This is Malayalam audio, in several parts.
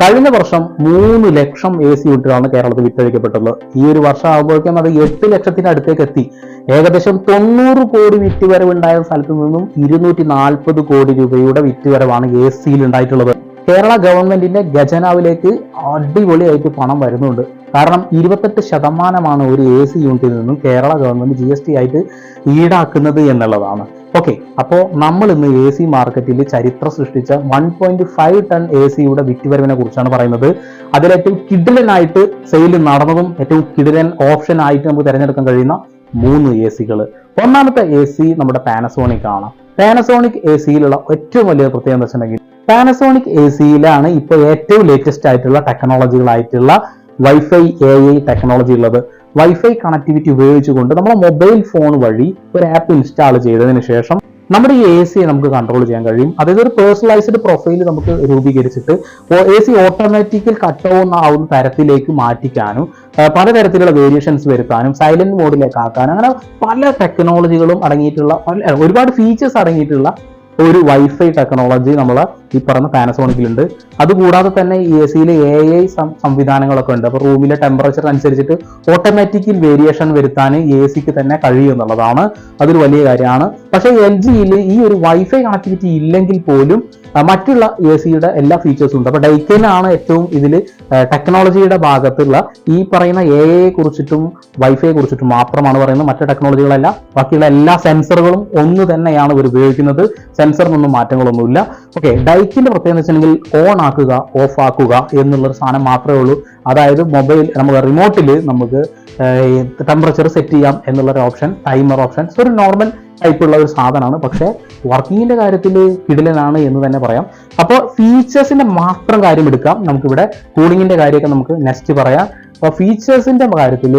കഴിഞ്ഞ വർഷം മൂന്ന് ലക്ഷം എ സി യൂണിറ്റുകളാണ് കേരളത്തിൽ വിറ്റഴിക്കപ്പെട്ടത്. ഈ ഒരു വർഷം ആകുമ്പോഴേക്കും അത് എട്ട് ലക്ഷത്തിന്റെ അടുത്തേക്ക് എത്തി. ഏകദേശം തൊണ്ണൂറ് കോടി വിറ്റുവരവുണ്ടായ സ്ഥലത്തു നിന്നും ഇരുന്നൂറ്റി നാൽപ്പത് കോടി രൂപയുടെ വിറ്റുവരവാണ് എ സിയിൽ ഉണ്ടായിട്ടുള്ളത്. കേരള ഗവൺമെന്റിന്റെ ഖജനാവിലേക്ക് അടിപൊളിയായിട്ട് പണം വരുന്നുണ്ട്. കാരണം ഇരുപത്തെട്ട് ശതമാനമാണ് ഒരു എ സി യൂണിറ്റിൽ നിന്നും Kerala government G S T ആയിട്ട് ഈടാക്കുന്നത് എന്നുള്ളതാണ്. ഓക്കെ അപ്പോൾ നമ്മൾ ഇന്ന് എ സി മാർക്കറ്റിൽ ചരിത്രം സൃഷ്ടിച്ച one point five ton A സിയുടെ വിറ്റുവരവിനെ കുറിച്ചാണ് പറയുന്നത്. അതിലേറ്റവും കിഡിലനായിട്ട് സെയിൽ നടന്നതും ഏറ്റവും കിഡിലൻ ഓപ്ഷൻ ആയിട്ട് നമുക്ക് തിരഞ്ഞെടുക്കാൻ കഴിയുന്ന മൂന്ന് എ സികൾ ഒന്നാമത്തെ എ സി നമ്മുടെ പാനസോണിക് ആണ്. പാനസോണിക് എ സിയിലുള്ള ഏറ്റവും വലിയ പ്രത്യേകത എന്ന് വെച്ചിട്ടുണ്ടെങ്കിൽ പാനസോണിക് എ സിയിലാണ് ഇപ്പോൾ ഏറ്റവും ലേറ്റസ്റ്റ് ആയിട്ടുള്ള ടെക്നോളജികളായിട്ടുള്ള വൈഫൈ എ ഐ ടെക്നോളജി ഉള്ളത്. വൈഫൈ കണക്ടിവിറ്റി ഉപയോഗിച്ചുകൊണ്ട് നമ്മുടെ മൊബൈൽ ഫോൺ വഴി ഒരു ആപ്പ് ഇൻസ്റ്റാൾ ചെയ്തതിന് ശേഷം നമ്മുടെ ഈ എ സിയെ നമുക്ക് കൺട്രോൾ ചെയ്യാൻ കഴിയും. അതായത് ഒരു പേഴ്സണലൈസ്ഡ് പ്രൊഫൈൽ നമുക്ക് രൂപീകരിച്ചിട്ട് എ സി ഓട്ടോമാറ്റിക്കൽ കട്ട് ആ ഒരു തരത്തിലേക്ക് മാറ്റിക്കാനും പലതരത്തിലുള്ള വേരിയേഷൻസ് വരുത്താനും സൈലന്റ് മോഡിലേക്ക് ആക്കാനും അങ്ങനെ പല ടെക്നോളജികളും അടങ്ങിയിട്ടുള്ള ഒരുപാട് ഫീച്ചേഴ്സ് അടങ്ങിയിട്ടുള്ള ഒരു വൈഫൈ ടെക്നോളജി നമ്മൾ ഈ പറഞ്ഞ പാനസോണിക്കിലുണ്ട് അതുകൂടാതെ തന്നെ ഈ എ സിയിൽ എ ഐ സംവിധാനങ്ങളൊക്കെ ഉണ്ട്. അപ്പോൾ റൂമിലെ ടെമ്പറേച്ചർ അനുസരിച്ചിട്ട് ഓട്ടോമാറ്റിക്കൽ വേരിയേഷൻ വരുത്താൻ എ സിക്ക് തന്നെ കഴിയും എന്നുള്ളതാണ്. അതൊരു വലിയ കാര്യമാണ്. പക്ഷേ എൽ ജിയിൽ ഈ ഒരു വൈഫൈ കണക്ടിവിറ്റി ഇല്ലെങ്കിൽ പോലും മറ്റുള്ള എ സിയുടെ എല്ലാ ഫീച്ചേഴ്സും ഉണ്ട്. അപ്പോൾ ഡൈക്കനാണ് ഏറ്റവും ഇതിൽ ടെക്നോളജിയുടെ ഭാഗത്തുള്ള ഈ പറയുന്ന എ കുറിച്ചിട്ടും വൈഫൈയെ കുറിച്ചിട്ടും മാത്രമാണ് പറയുന്നത്. മറ്റു ടെക്നോളജികളല്ല ബാക്കിയുള്ള എല്ലാ സെൻസറുകളും ഒന്ന് തന്നെയാണ് ഇവർ ഉപയോഗിക്കുന്നത്. സെൻസറിനൊന്നും മാറ്റങ്ങളൊന്നുമില്ല. ഓക്കെ ഡൈക്കിന്റെ പ്രത്യേകത വെച്ചിട്ടുണ്ടെങ്കിൽ ഓൺ ആക്കുക ഓഫ് ആക്കുക എന്നുള്ളൊരു സാധനം മാത്രമേ ഉള്ളൂ. അതായത് മൊബൈൽ നമുക്ക് റിമോട്ടിൽ നമുക്ക് ടെമ്പറേച്ചർ സെറ്റ് ചെയ്യാം എന്നുള്ളൊരു ഓപ്ഷൻ ടൈമർ ഓപ്ഷൻ ഒരു നോർമൽ ടൈപ്പുള്ള ഒരു സാധനമാണ്. പക്ഷേ വർക്കിങ്ങിന്റെ കാര്യത്തിൽ കിടിലനാണ് എന്ന് തന്നെ പറയാം. അപ്പോൾ ഫീച്ചേഴ്സിന്റെ മാത്രം കാര്യം എടുക്കാം. നമുക്കിവിടെ കൂളിങ്ങിന്റെ കാര്യമൊക്കെ നമുക്ക് നെക്സ്റ്റ് പറയാം. അപ്പോൾ ഫീച്ചേഴ്സിന്റെ കാര്യത്തിൽ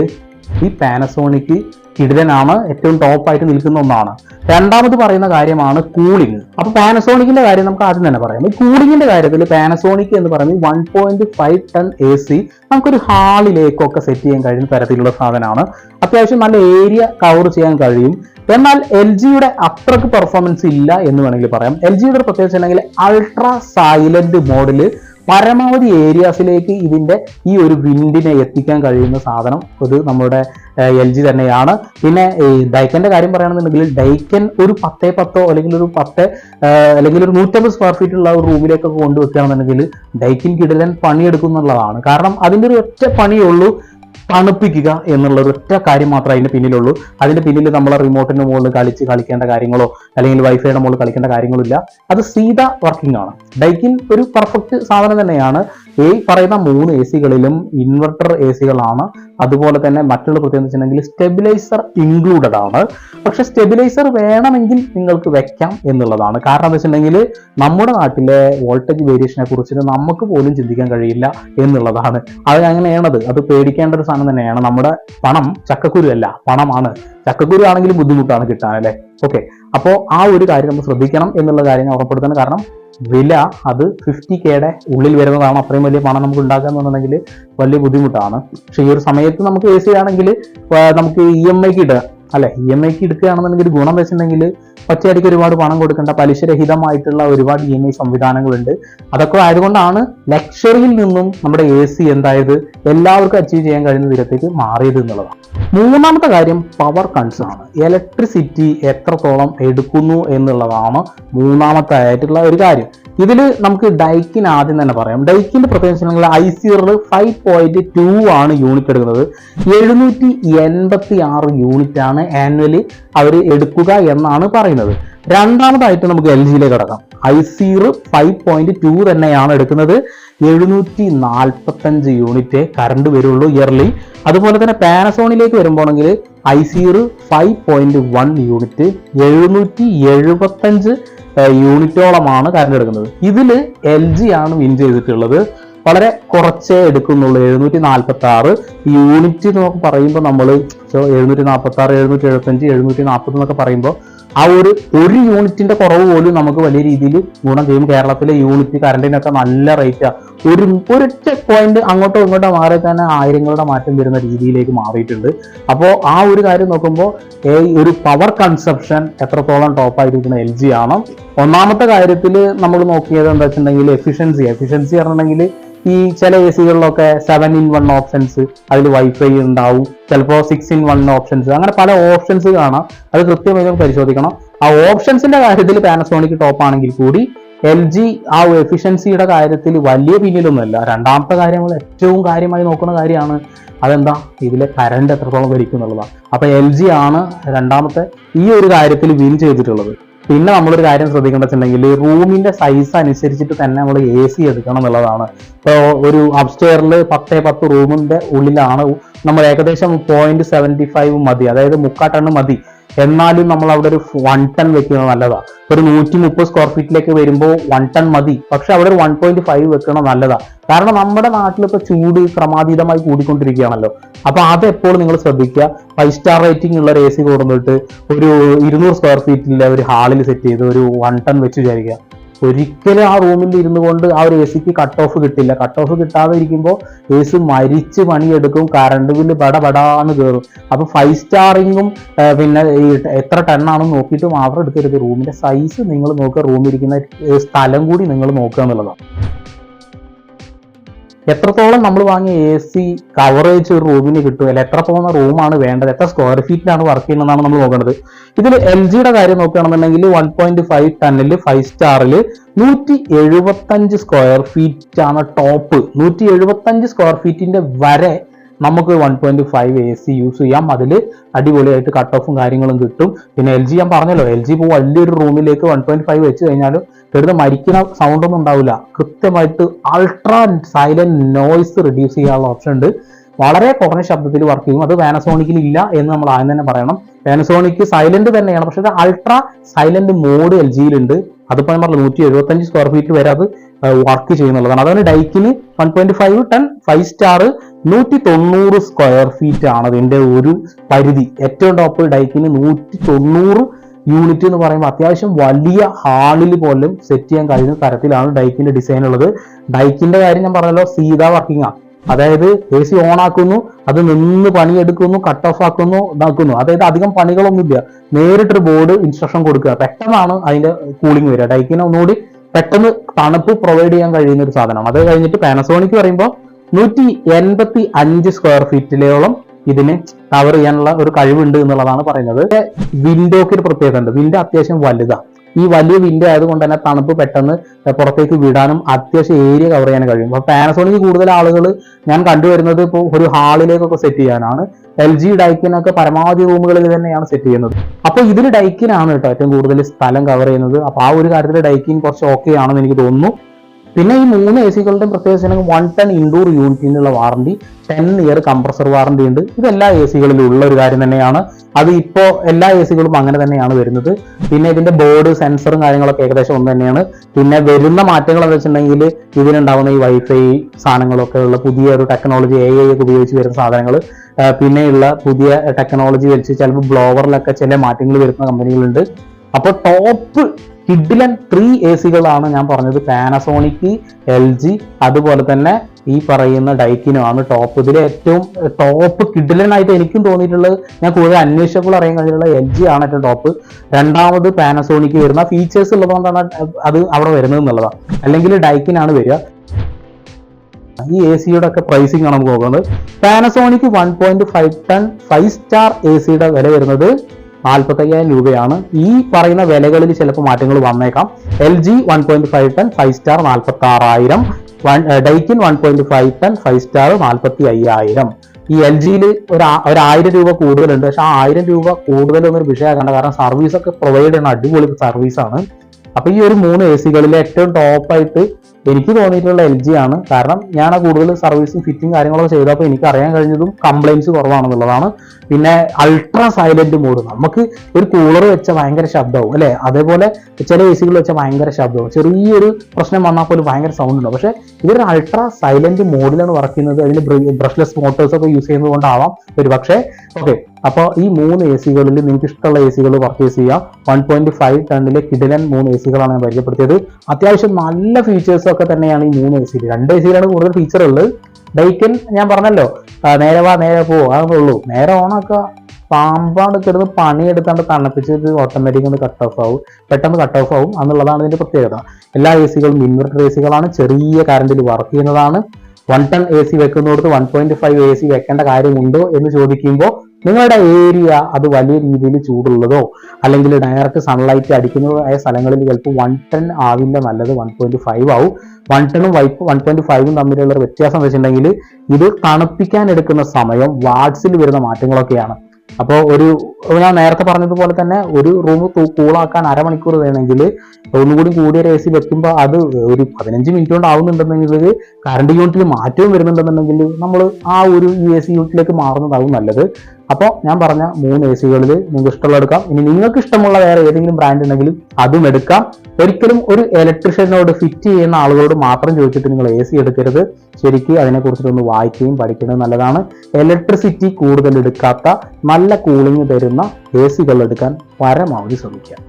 ഈ പാനസോണിക് കിടിലനാണ് ഏറ്റവും ടോപ്പായിട്ട് നിൽക്കുന്ന ഒന്നാണ്. രണ്ടാമത് പറയുന്ന കാര്യമാണ് കൂളിംഗ് അപ്പോൾ പാനസോണിക്കിന്റെ കാര്യം നമുക്ക് ആദ്യം തന്നെ പറയാം. ഈ കൂളിംഗിന്റെ കാര്യത്തിൽ പാനസോണിക് എന്ന് പറയുന്നത് one point five ton A C നമുക്കൊരു ഹാളിലേക്കൊക്കെ സെറ്റ് ചെയ്യാൻ കഴിയുന്ന തരത്തിലുള്ള സാധനമാണ്. അത്യാവശ്യം നല്ല ഏരിയ കവർ ചെയ്യാൻ കഴിയും. എന്നാൽ എൽ ജിയുടെ അത്രയ്ക്ക് പെർഫോമൻസ് ഇല്ല എന്ന് വേണമെങ്കിൽ പറയാം. എൽ ജിയുടെ പ്രത്യേകിച്ച് അല്ലെങ്കിൽ അൾട്രാ സൈലന്റ് മോഡിൽ പരമാവധി ഏരിയാസിലേക്ക് ഇതിന്റെ ഈ ഒരു വിൻഡിനെ എത്തിക്കാൻ കഴിയുന്ന സാധനം ഇത് നമ്മുടെ എൽ ജി തന്നെയാണ്. പിന്നെ ഈ ഡൈക്കന്റെ കാര്യം പറയുകയാണെന്നുണ്ടെങ്കിൽ ഡൈക്കൻ ഒരു പത്തേ പത്തോ അല്ലെങ്കിൽ ഒരു പത്ത് അല്ലെങ്കിൽ ഒരു നൂറ്റമ്പത് സ്ക്വയർ ഫീറ്റ് ഉള്ള ഒരു റൂമിലേക്കൊക്കെ കൊണ്ടുവെക്കുകയാണെന്നുണ്ടെങ്കിൽ ഡൈക്കിൻ കിടലൻ പണിയെടുക്കുന്നുള്ളതാണ് കാരണം അതിന്റെ ഒരു ഒറ്റ പണിയേ ഉള്ളൂ. തണുപ്പിക്കുക എന്നുള്ള ഒരു ഒറ്റ കാര്യം മാത്രമേ അതിന്റെ പിന്നിലുള്ളൂ. അതിന്റെ പിന്നിൽ നമ്മൾ റിമോട്ടിന്റെ മുകളിൽ കളിച്ച് കളിക്കേണ്ട കാര്യങ്ങളോ അല്ലെങ്കിൽ വൈഫൈയുടെ മുകളിൽ കളിക്കേണ്ട കാര്യങ്ങളോ ഇല്ല അത് സീത വർക്കിംഗ് ആണ്. ഡൈക്കിൻ ഒരു പെർഫെക്റ്റ് സാധനം തന്നെയാണ്. ഈ പറയുന്ന മൂന്ന് എ സികളിലും ഇൻവെർട്ടർ എ സികളാണ് അതുപോലെ തന്നെ മറ്റുള്ള പ്രത്യേകത വെച്ചിട്ടുണ്ടെങ്കിൽ സ്റ്റെബിലൈസർ ഇൻക്ലൂഡഡ് ആണ്. പക്ഷെ സ്റ്റെബിലൈസർ വേണമെങ്കിൽ നിങ്ങൾക്ക് വെക്കാം എന്നുള്ളതാണ്. കാരണം എന്താ വെച്ചിട്ടുണ്ടെങ്കിൽ നമ്മുടെ നാട്ടിലെ വോൾട്ടേജ് വേരിയേഷനെ കുറിച്ചിട്ട് നമുക്ക് പോലും ചിന്തിക്കാൻ കഴിയില്ല എന്നുള്ളതാണ്. അത് അങ്ങനെയാണത്. അത് പേടിക്കേണ്ട ഒരു സാധനം തന്നെയാണ്. നമ്മുടെ പണം ചക്കക്കുരു അല്ല പണമാണ്. ചക്കക്കുരു ആണെങ്കിലും ബുദ്ധിമുട്ടാണ് കിട്ടാൻ അല്ലേ? ഓക്കെ അപ്പോൾ ആ ഒരു കാര്യം നമ്മൾ ശ്രദ്ധിക്കണം എന്നുള്ള കാര്യം ഞാൻ കാരണം വില അത് ഫിഫ്റ്റി കെയുടെ ഉള്ളിൽ വരുന്നതാണ്. അത്രയും വലിയ പണം നമുക്ക് ഉണ്ടാക്കുക എന്നുണ്ടെങ്കിൽ വലിയ ബുദ്ധിമുട്ടാണ്. പക്ഷേ ഈ ഒരു സമയത്ത് നമുക്ക് എ സി ആണെങ്കിൽ നമുക്ക് ഇ എം ഐക്ക് ഇടുക അല്ലെ? ഇ എം ഐക്ക് എടുക്കുകയാണെന്നുണ്ടെങ്കിൽ ഒരു ഗുണം വെച്ചിട്ടുണ്ടെങ്കിൽ ഒറ്റയടിക്ക് ഒരുപാട് പണം കൊടുക്കേണ്ട പലിശരഹിതമായിട്ടുള്ള ഒരുപാട് ഇ എം ഐ സംവിധാനങ്ങളുണ്ട്. അതൊക്കെ ആയതുകൊണ്ടാണ് ലക്ഷറിയിൽ നിന്നും നമ്മുടെ എ സി എന്തായത് എല്ലാവർക്കും അച്ചീവ് ചെയ്യാൻ കഴിയുന്ന വിധത്തേക്ക് മാറിയത് എന്നുള്ളതാണ്. മൂന്നാമത്തെ കാര്യം പവർ കൺസേൺ ഇലക്ട്രിസിറ്റി എത്രത്തോളം എടുക്കുന്നു എന്നുള്ളതാണ് മൂന്നാമത്തെ ആയിട്ടുള്ള ഒരു കാര്യം. ഇതിൽ നമുക്ക് ഡൈക്കിന് ആദ്യം തന്നെ പറയാം. ഡൈക്കിന്റെ പ്രത്യേകിച്ച് ഐ സിറിൽ ഫൈവ് പോയിന്റ് ടു ആണ് യൂണിറ്റ് എടുക്കുന്നത്. എഴുന്നൂറ്റി എൺപത്തി ആറ് യൂണിറ്റ് ആണ് ആനുവലി അവർ എടുക്കുക എന്നാണ് പറയുന്നത്. രണ്ടാമതായിട്ട് നമുക്ക് എൽ ജിയിലേക്ക് കടക്കാം. I SEER five point two തന്നെയാണ് എടുക്കുന്നത്. എഴുന്നൂറ്റി നാൽപ്പത്തഞ്ച് യൂണിറ്റ് കറണ്ട് വരുള്ളൂ ഇയർലി അതുപോലെ തന്നെ പാനസോണിലേക്ക് വരുമ്പോണെങ്കിൽ I SEER five point one unit എഴുന്നൂറ്റി എഴുപത്തഞ്ച് യൂണിറ്റോളമാണ് കറണ്ട് എടുക്കുന്നത്. ഇതിൽ എൽ ജി ആണ് വിൻ ചെയ്തിട്ടുള്ളത്. വളരെ കുറച്ചേ എടുക്കുന്നുള്ളൂ. എഴുന്നൂറ്റി നാൽപ്പത്തി ആറ് യൂണിറ്റ് എന്നൊക്കെ പറയുമ്പോൾ നമ്മൾ എഴുന്നൂറ്റി നാൽപ്പത്തി ആറ് എഴുന്നൂറ്റി എഴുപത്തഞ്ച് എഴുന്നൂറ്റി നാൽപ്പത് എന്നൊക്കെ പറയുമ്പോൾ ആ ഒരു ഒരു യൂണിറ്റിന്റെ കുറവ് പോലും നമുക്ക് വലിയ രീതിയിൽ ഗുണം ചെയ്യും. കേരളത്തിലെ യൂണിറ്റ് കറണ്ടിനൊക്കെ നല്ല റേറ്റാ ഒരു ഒരൊറ്റ പോയിന്റ് അങ്ങോട്ടോ ഇങ്ങോട്ടോ മാറി തന്നെ ആയിരങ്ങളുടെ മാറ്റം വരുന്ന രീതിയിലേക്ക് മാറിയിട്ടുണ്ട്. അപ്പോൾ ആ ഒരു കാര്യം നോക്കുമ്പോൾ ഒരു പവർ കൺസപ്ഷൻ എത്രത്തോളം ടോപ്പായിരിക്കുന്ന എൽ ജി ആണ്? ഒന്നാമത്തെ കാര്യത്തിൽ നമ്മൾ നോക്കിയത് എന്താ വെച്ചിട്ടുണ്ടെങ്കിൽ എഫിഷ്യൻസി എഫിഷ്യൻസി പറഞ്ഞിട്ടുണ്ടെങ്കിൽ ഈ ചില എ സികളിലൊക്കെ സെവൻ ഇൻ വൺ ഓപ്ഷൻസ് അതിൽ വൈഫൈ ഉണ്ടാവും. ചിലപ്പോൾ സിക്സ് ഇൻ വൺ ഓപ്ഷൻസ് അങ്ങനെ പല ഓപ്ഷൻസ് കാണാം. അത് കൃത്യമായി നമുക്ക് പരിശോധിക്കണം. ആ ഓപ്ഷൻസിന്റെ കാര്യത്തിൽ പാനസോണിക് ടോപ്പ് ആണെങ്കിൽ കൂടി എൽ ജി ആ എഫിഷ്യൻസിയുടെ കാര്യത്തിൽ വലിയ പിന്നിലൊന്നുമല്ല. രണ്ടാമത്തെ കാര്യങ്ങൾ ഏറ്റവും കാര്യമായി നോക്കുന്ന കാര്യമാണ്. അതെന്താ? ഇതിലെ കരണ്ട് എത്രത്തോളം വരിക്കും എന്നുള്ളതാണ് അപ്പൊ എൽ ജി ആണ് രണ്ടാമത്തെ ഈ ഒരു കാര്യത്തിൽ വിൻ ചെയ്തിട്ടുള്ളത്. പിന്നെ നമ്മളൊരു കാര്യം ശ്രദ്ധിക്കേണ്ട റൂമിന്റെ സൈസ് അനുസരിച്ചിട്ട് തന്നെ നമ്മൾ എ സി എടുക്കണം എന്നുള്ളതാണ്. ഇപ്പോൾ ഒരു അപ്സ്റ്റെയറിൽ പത്തേ പത്ത് റൂമിന്റെ ഉള്ളിലാണ്. നമ്മൾ ഏകദേശം പോയിന്റ് സെവന്റി ഫൈവ് മതി. അതായത് മുക്കാ ടണ്ണ് മതി. എന്നാലും നമ്മൾ അവിടെ ഒരു വൺ ടൺ വെക്കുന്നത് നല്ലതാ. ഒരു നൂറ്റി മുപ്പത് സ്ക്വയർ ഫീറ്റിലേക്ക് വരുമ്പോൾ വൺ ടൺ മതി. പക്ഷെ അവിടെ ഒരു വൺ പോയിന്റ് ഫൈവ് വെക്കണം നല്ലതാണ് കാരണം നമ്മുടെ നാട്ടിൽ ഇപ്പൊ ചൂട് ക്രമാതീതമായി കൂടിക്കൊണ്ടിരിക്കുകയാണല്ലോ. അപ്പോൾ അത് എപ്പോഴും നിങ്ങൾ ശ്രദ്ധിക്കുക. ഫൈവ് സ്റ്റാർ റേറ്റിംഗ് ഉള്ള ഒരു എ സി കൊടുത്തിട്ട് ഒരു ഇരുന്നൂറ് സ്ക്വയർ ഫീറ്റിലെ ഒരു ഹാളിൽ സെറ്റ് ചെയ്ത് ഒരു വൺ ടൺ വെച്ച് വിചാരിക്കുക ഒരിക്കലും ആ റൂമിൽ ഇരുന്നു കൊണ്ട് ആ ഒരു എ സിക്ക് കട്ട് ഓഫ് കിട്ടില്ല. കട്ട് ഓഫ് കിട്ടാതെ ഇരിക്കുമ്പോൾ എ സി മരിച്ച് പണിയെടുക്കും. കറണ്ട് ബില്ല് പട പടാന്ന് കയറും അപ്പൊ ഫൈവ് സ്റ്റാറിങ്ങും പിന്നെ ഈ എത്ര ടണ്ണാണെന്ന് നോക്കിയിട്ട് മാത്രം എടുക്കരുത്. റൂമിന്റെ സൈസ് നിങ്ങൾ നോക്കുക. റൂമിൽ ഇരിക്കുന്ന സ്ഥലം കൂടി നിങ്ങൾ നോക്കുക എന്നുള്ളതാണ്. എത്രത്തോളം നമ്മൾ വാങ്ങിയ എ സി കവറേജ് ഒരു റൂമിന് കിട്ടും? അല്ലെ എത്ര പോകുന്ന റൂമാണ് വേണ്ടത്? എത്ര സ്ക്വയർ ഫീറ്റിലാണ് വർക്ക് ചെയ്യുന്നതെന്നാണ് നമ്മൾ നോക്കേണ്ടത് ഇതിൽ എൽ ജിയുടെ കാര്യം നോക്കുകയാണെന്നുണ്ടെങ്കിൽ വൺ പോയിന്റ് ഫൈവ് ടണ്ണിൽ ഫൈവ് സ്റ്റാറിൽ നൂറ്റി എഴുപത്തഞ്ച് സ്ക്വയർ ഫീറ്റ് ആണ് ടോപ്പ് നൂറ്റി എഴുപത്തഞ്ച് സ്ക്വയർ ഫീറ്റിന്റെ വരെ നമുക്ക് one point five A C use ചെയ്യാം. അതിൽ അടിപൊളിയായിട്ട് കട്ട് ഓഫും കാര്യങ്ങളും കിട്ടും. പിന്നെ എൽ ജി ഞാൻ പറഞ്ഞല്ലോ എൽ ജി ഇപ്പോൾ വലിയൊരു റൂമിലേക്ക് വൺ പോയിന്റ് ഫൈവ് വെച്ച് കഴിഞ്ഞാലും കിടന്ന് മരിക്കുന്ന സൗണ്ട് ഒന്നും ഉണ്ടാവില്ല. കൃത്യമായിട്ട് അൾട്രാ സൈലന്റ് നോയ്സ് റിഡ്യൂസ് ചെയ്യാനുള്ള ഓപ്ഷൻ ഉണ്ട്. വളരെ കുറഞ്ഞ ശബ്ദത്തിൽ വർക്ക് ചെയ്യും. അത് പാനസോണിക്കിൽ ഇല്ല എന്ന് നമ്മൾ ആദ്യം തന്നെ പറയണം. പാനസോണിക് സൈലന്റ് തന്നെയാണ്. പക്ഷേ അൾട്രാ സൈലന്റ് മോഡ് എൽ ജിയിലുണ്ട് അതിപ്പോൾ നമ്മൾ നൂറ്റി എഴുപത്തഞ്ച് സ്ക്വയർ ഫീറ്റ് വരെ അത് വർക്ക് ചെയ്യുന്നുള്ളതാണ്. അതുകൊണ്ട് ഡൈക്കിന് one point five ton five star നൂറ്റി തൊണ്ണൂറ് സ്ക്വയർ ഫീറ്റ് ആണ് അതിന്റെ ഒരു പരിധി. ഏറ്റവും ടോപ്പ് ഡൈക്കിന് നൂറ്റി തൊണ്ണൂറ് യൂണിറ്റ് എന്ന് പറയുമ്പോൾ അത്യാവശ്യം വലിയ ഹാളിൽ പോലും സെറ്റ് ചെയ്യാൻ കഴിയുന്ന തരത്തിലാണ് ഡൈക്കിന്റെ ഡിസൈൻ ഉള്ളത്. ഡൈക്കിന്റെ കാര്യം ഞാൻ പറഞ്ഞല്ലോ സീതാ വർക്കിംഗ് അതായത് എ സി ഓൺ ആക്കുന്നു അത് നിന്ന് പണിയെടുക്കുന്നു കട്ട് ഓഫ് ആക്കുന്നു ഇതാക്കുന്നു. അതായത് അധികം പണികളൊന്നുമില്ല. നേരിട്ടൊരു ബോർഡ് ഇൻസ്ട്രക്ഷൻ കൊടുക്കുക. പെട്ടെന്നാണ് അതിന്റെ കൂളിംഗ് വരിക. ഡൈക്കിന് ഒന്നുകൂടി പെട്ടെന്ന് തണുപ്പ് പ്രൊവൈഡ് ചെയ്യാൻ കഴിയുന്ന ഒരു സാധനം. അത് കഴിഞ്ഞിട്ട് പാനസോണിക് പറയുമ്പോൾ നൂറ്റി എൺപത്തി അഞ്ച് സ്ക്വയർ ഫീറ്റിലോളം ഇതിന് കവർ ചെയ്യാനുള്ള ഒരു കഴിവുണ്ട് എന്നുള്ളതാണ് പറയുന്നത്. വിൻഡോക്ക് ഒരു പ്രത്യേകത ഉണ്ട്. വിൻഡോ അത്യാവശ്യം വലുതാണ് ഈ വലിയ വിൻഡോ ആയതുകൊണ്ട് തന്നെ തണുപ്പ് പെട്ടെന്ന് പുറത്തേക്ക് വിടാനും അത്യാവശ്യം ഏരിയ കവർ ചെയ്യാനും കഴിയും. അപ്പൊ പാനസോണിക്ക് കൂടുതൽ ആളുകൾ ഞാൻ കണ്ടുവരുന്നത് ഇപ്പോൾ ഒരു ഹാളിലേക്കൊക്കെ സെറ്റ് ചെയ്യാനാണ്. എൽ ജി ഡൈക്കിനൊക്കെ പരമാവധി റൂമുകളിൽ തന്നെയാണ് സെറ്റ് ചെയ്യുന്നത്. അപ്പോൾ ഇതിൽ ഡൈക്കിനാണ് കേട്ടോ ഏറ്റവും കൂടുതൽ സ്ഥലം കവർ ചെയ്യുന്നത്. അപ്പൊ ആ ഒരു കാര്യത്തിൽ ഡൈക്കിൻ കുറച്ച് ഓക്കെ ആണെന്ന് എനിക്ക് തോന്നുന്നു. പിന്നെ ഈ മൂന്ന് എ സികളുടെയും പ്രത്യേകിച്ച് one ton indoor യൂണിറ്റിനുള്ള warranty ten year compressor warranty ഉണ്ട്. ഇത് എല്ലാ എ സികളിലും ഉള്ള ഒരു കാര്യം തന്നെയാണ്. അത് ഇപ്പോൾ എല്ലാ എ സികളും അങ്ങനെ തന്നെയാണ് വരുന്നത്. പിന്നെ ഇതിന്റെ ബോർഡ് സെൻസറും കാര്യങ്ങളൊക്കെ ഏകദേശം ഒന്ന് തന്നെയാണ്. പിന്നെ വരുന്ന മാറ്റങ്ങൾ എന്ന് വെച്ചിട്ടുണ്ടെങ്കിൽ ഇതിനുണ്ടാവുന്ന ഈ വൈഫൈ സാധനങ്ങളൊക്കെ ഉള്ള പുതിയ ഒരു ടെക്നോളജി എ ഐ ഒക്കെ ഉപയോഗിച്ച് വരുന്ന സാധനങ്ങൾ. പിന്നെയുള്ള പുതിയ ടെക്നോളജി വെച്ച് ചിലപ്പോൾ ബ്ലോവറിലൊക്കെ ചില മാറ്റങ്ങൾ വരുന്ന കമ്പനികളുണ്ട് അപ്പോൾ ടോപ്പ് കിഡിലൻ ത്രീ എ സികളാണ് ഞാൻ പറഞ്ഞത്. പാനസോണിക് എൽ ജി അതുപോലെ തന്നെ ഈ പറയുന്ന ഡൈക്കിനോ ആണ് ടോപ്പ് ഇതിൽ ഏറ്റവും ടോപ്പ് കിഡിലൻ ആയിട്ട് എനിക്കും തോന്നിയിട്ടുള്ളത് ഞാൻ കൂടുതൽ അന്വേഷിച്ചപ്പോൾ അറിയാൻ കഴിഞ്ഞിട്ടുള്ള എൽ ജി ആണ് ഏറ്റവും ടോപ്പ് രണ്ടാമത് പാനസോണിക്ക് വരുന്ന ഫീച്ചേഴ്സ് ഉള്ളതുകൊണ്ടാണ് അത് അവിടെ വരുന്നത് എന്നുള്ളതാണ്. അല്ലെങ്കിൽ ഡൈക്കിനാണ് വരിക. ഈ എ സിയുടെ ഒക്കെ പ്രൈസിംഗ് ആണ് നമുക്ക് നോക്കുന്നത്. Panasonic one point five ton five star A സിയുടെ വില വരുന്നത് നാൽപ്പത്തയ്യായിരം രൂപയാണ്. ഈ പറയുന്ന വിലകളിൽ ചിലപ്പോൾ മാറ്റങ്ങൾ വന്നേക്കാം. L G one point five ton five star നാൽപ്പത്തി ആറായിരം one Daikin one point five ton five star നാൽപ്പത്തി അയ്യായിരം ഈ എൽ ജിയിൽ ഒരു ആ- ഒരു ആയിരം രൂപ കൂടുതലുണ്ട്. പക്ഷെ ആ ആയിരം രൂപ കൂടുതലൊന്നൊരു വിഷയമാക്കേണ്ട കാരണം സർവീസ് ഒക്കെ പ്രൊവൈഡ് ചെയ്യുന്ന അടിപൊളി സർവീസാണ് അപ്പൊ ഈ ഒരു മൂന്ന് എ സികളിലെ ഏറ്റവും ടോപ്പായിട്ട് എനിക്ക് തോന്നിയിട്ടുള്ള എൽ ജി ആണ്. കാരണം ഞാൻ ആ കൂടുതൽ സർവീസും ഫിറ്റിംഗ് കാര്യങ്ങളൊക്കെ ചെയ്തപ്പോൾ എനിക്ക് അറിയാൻ കഴിഞ്ഞതും കംപ്ലൈൻസ് കുറവാണെന്നുള്ളതാണ്. പിന്നെ അൾട്രാ സൈലന്റ് മോഡ് നമുക്ക് ഒരു കൂളർ വെച്ച ഭയങ്കര ശബ്ദമാവും അല്ലെ? അതേപോലെ ചില എ സികൾ വെച്ച ഭയങ്കര ശബ്ദമാവും. ചെറിയൊരു പ്രശ്നം വന്നാൽ പോലും ഭയങ്കര സൗണ്ട് ഉണ്ടാവും. പക്ഷേ ഇതൊരു അൾട്രാ സൈലന്റ് മോഡിലാണ് വർക്ക് ചെയ്യുന്നത്. അതിന് ബ്രഷ്ലെസ് മോട്ടോഴ്സ് ഒക്കെ യൂസ് ചെയ്യുന്നത് കൊണ്ടാവാം. ഒരു പക്ഷേ ഓക്കെ അപ്പോൾ ഈ മൂന്ന് എ സികളിൽ നിങ്ങൾക്ക് ഇഷ്ടമുള്ള എ സികൾ പർച്ചേസ് ചെയ്യാം വൺ പോയിന്റ് ഫൈവ് ടണ്ണിലെ കിഡിലൻ മൂന്ന് എ സികളാണ് ഞാൻ പരിചയപ്പെടുത്തിയത്. അത്യാവശ്യം നല്ല ഫീച്ചേഴ്സൊക്കെ തന്നെയാണ് ഈ മൂന്ന് എ സിയിൽ രണ്ട് എ സിയിലാണ് കൂടുതൽ ഫീച്ചർ ഉള്ളത്. ഡൈക്കൻ ഞാൻ പറഞ്ഞല്ലോ നേരെ വാ നേരെ പോ അതൊന്നേ ഉള്ളൂ. നേരെ ഓണാക്കുക പാമ്പാണ് കിടന്ന് പണിയെടുത്താണ്ട് തണുപ്പിച്ചിട്ട് ഓട്ടോമാറ്റിക് ഒന്ന് കട്ട് ഓഫ് ആവും. പെട്ടെന്ന് കട്ട് ഓഫ് ആവും. എന്നുള്ളതാണ് ഇതിന്റെ പ്രത്യേകത. എല്ലാ എ സികളും ഇൻവെർട്ടർ എ സികളാണ് ചെറിയ കറണ്ടിൽ വർക്ക് ചെയ്യുന്നതാണ്. One ton A C വെക്കുന്നിടത്ത് one point five A C വെക്കേണ്ട കാര്യമുണ്ടോ എന്ന് ചോദിക്കുമ്പോൾ നിങ്ങളുടെ ഏരിയ അത് വലിയ രീതിയിൽ ചൂടുള്ളതോ അല്ലെങ്കിൽ ഡയറക്റ്റ് സൺലൈറ്റ് അടിക്കുന്നതായ സ്ഥലങ്ങളിൽ ചിലപ്പോൾ വൺ ടെൻ ആവില്ല നല്ലത് വൺ പോയിന്റ് ഫൈവ് ആവും. വൺ ടെണും വൈപ്പ് വൺ പോയിന്റ് ഫൈവും തമ്മിലുള്ള വ്യത്യാസം വെച്ചിട്ടുണ്ടെങ്കിൽ ഇത് തണുപ്പിക്കാൻ എടുക്കുന്ന സമയം വാട്സിൽ വരുന്ന മാറ്റങ്ങളൊക്കെയാണ്. അപ്പോൾ ഒരു ഞാൻ നേരത്തെ പറഞ്ഞതുപോലെ തന്നെ ഒരു റൂം കൂളാക്കാൻ അരമണിക്കൂർ വേണമെങ്കിൽ ഒന്നുകൂടി കൂടിയ എ സി വെക്കുമ്പോൾ അത് ഒരു പതിനഞ്ച് മിനിറ്റ് കൊണ്ട് ആവുന്നുണ്ടെന്നുണ്ടെങ്കിൽ കറണ്ട് യൂണിറ്റിൽ മാറ്റവും വരുന്നുണ്ടെന്നുണ്ടെങ്കിൽ നമ്മൾ ആ ഒരു യു എ സി യൂണിറ്റിലേക്ക് മാറുന്നതാവും നല്ലത്. അപ്പോൾ ഞാൻ പറഞ്ഞ മൂന്ന് എ സികളിൽ നിങ്ങൾക്ക് ഇഷ്ടമുള്ള എടുക്കാം. ഇനി നിങ്ങൾക്ക് ഇഷ്ടമുള്ള വേറെ ഏതെങ്കിലും ബ്രാൻഡ് ഉണ്ടെങ്കിലും അതും എടുക്കാം. ഒരിക്കലും ഒരു ഇലക്ട്രീഷ്യനോട് ഫിറ്റ് ചെയ്യുന്ന ആളുകളോട് മാത്രം ചോദിച്ചിട്ട് നിങ്ങൾ എ സി എടുക്കരുത്. ശരിക്കും അതിനെക്കുറിച്ചിട്ടൊന്ന് വായിക്കുകയും പഠിക്കുന്നത് നല്ലതാണ്. ഇലക്ട്രിസിറ്റി കൂടുതൽ എടുക്കാത്ത നല്ല കൂളിംഗ് തരുന്ന എ സികൾ എടുക്കാൻ പരമാവധി ശ്രമിക്കുക.